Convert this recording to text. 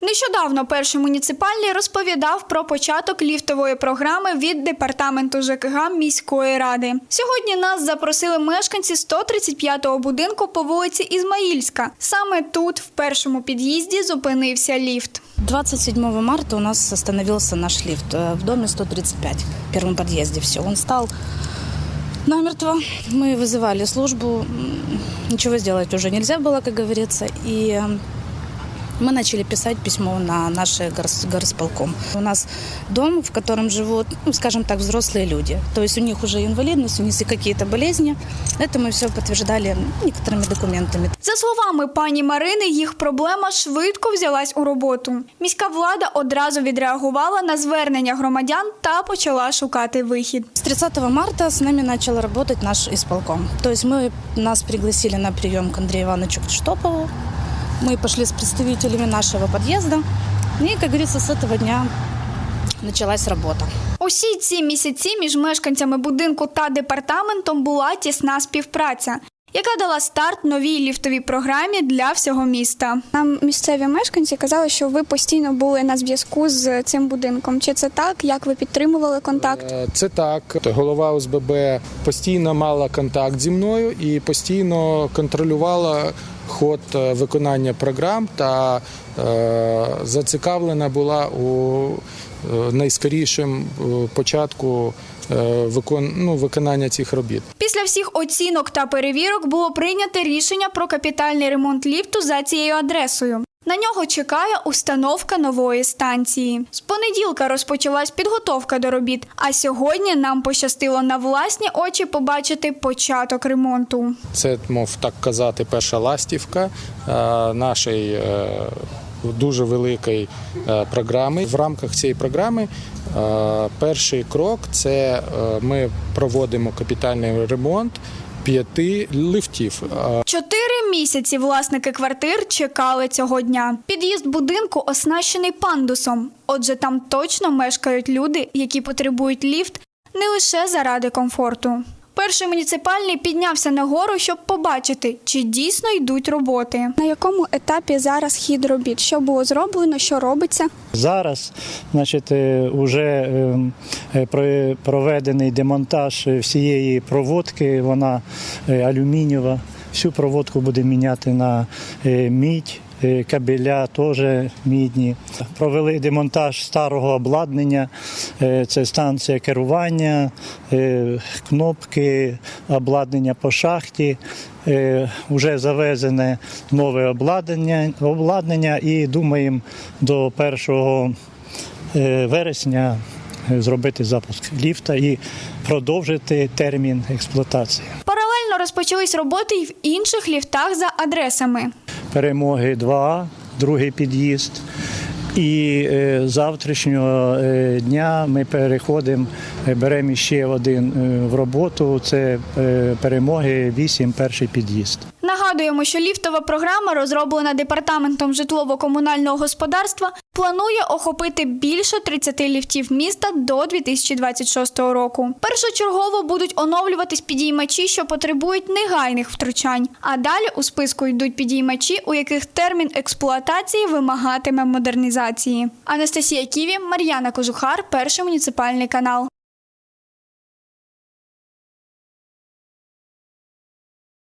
Нещодавно перший муніципальний розповідав про початок ліфтової програми від департаменту ЖКГ міської ради. Сьогодні нас запросили мешканці 135-го будинку по вулиці Ізмаїльська. Саме тут, в першому під'їзді, зупинився ліфт. 27 марта у нас остановился наш лифт э, в доме 135, в первом подъезде. Все, он стал намертво. Мы вызывали службу, м, ничего сделать уже нельзя было, как говорится, и э, мы начали писать письмо на наш горс- горосполком. У нас дом, в котором живут, ну, скажем так, взрослые люди. То есть у них уже инвалидность, у них какие-то болезни. Это мы все подтверждали некоторыми документами. За словами пані Марини, їх проблема швидко взялась у роботу. Міська влада одразу відреагувала на звернення громадян та почала шукати вихід. С 30 марта с нами начал работать наш исполком. То есть мы нас пригласили на прием к Андрею Ивановичу Штопову. Мы пошли с представителями нашего подъезда. И, как говорится, с этого дня началась работа. Усі ці місяці між мешканцями будинку та департаментом була тісна співпраця, яка дала старт новій ліфтовій програмі для всього міста. Нам місцеві мешканці казали, що ви постійно були на зв'язку з цим будинком. Чи це так? Як ви підтримували контакт? Е, Це так. Голова ОСББ постійно мала контакт зі мною і постійно контролювала ход е, виконання програм та е, зацікавлена була у е, найскорішому початку викон, ну, виконання цих робіт. Після всіх оцінок та перевірок було прийнято рішення про капітальний ремонт ліфту за цією адресою. На нього чекає установка нової станції. З понеділка розпочалась підготовка до робіт, а сьогодні нам пощастило на власні очі побачити початок ремонту. Це, мов так казати, перша ластівка е, нашої е, дуже великої е, програми. В рамках цієї програми перший крок це ми проводимо капітальний ремонт п'яти лифтів. Чотири місяці власники квартир чекали цього дня. Під'їзд будинку оснащений пандусом. Отже, там точно мешкають люди, які потребують ліфт не лише заради комфорту. Перший муніципальний піднявся нагору, щоб побачити, чи дійсно йдуть роботи. На якому етапі зараз хід робіт? Що було зроблено, що робиться? Зараз, значить, вже проведений демонтаж всієї проводки, вона е, алюмінієва. Всю проводку буде міняти на е, мідь. Е, Кабеля теж мідні. Провели демонтаж старого обладнання. Е, Це станція керування, е, кнопки, обладнання по шахті. Вже завезене нове обладнання, обладнання і думаємо до 1 е, вересня зробити запуск ліфта і продовжити термін експлуатації. Паралельно розпочались роботи й в інших ліфтах за адресами. Перемоги 2, другий під'їзд. І е, завтрашнього е, дня ми переходимо, е, беремо ще один в роботу. Це перемоги 8, перший під'їзд. Нагадуємо, що ліфтова програма, розроблена департаментом житлово-комунального господарства, планує охопити більше 30 ліфтів міста до 2026 року. Першочергово будуть оновлюватись підіймачі, що потребують негайних втручань. А далі у списку йдуть підіймачі, у яких термін експлуатації вимагатиме модернізації. Анастасія Ківі, Мар'яна Кожухар, перший муніципальний канал.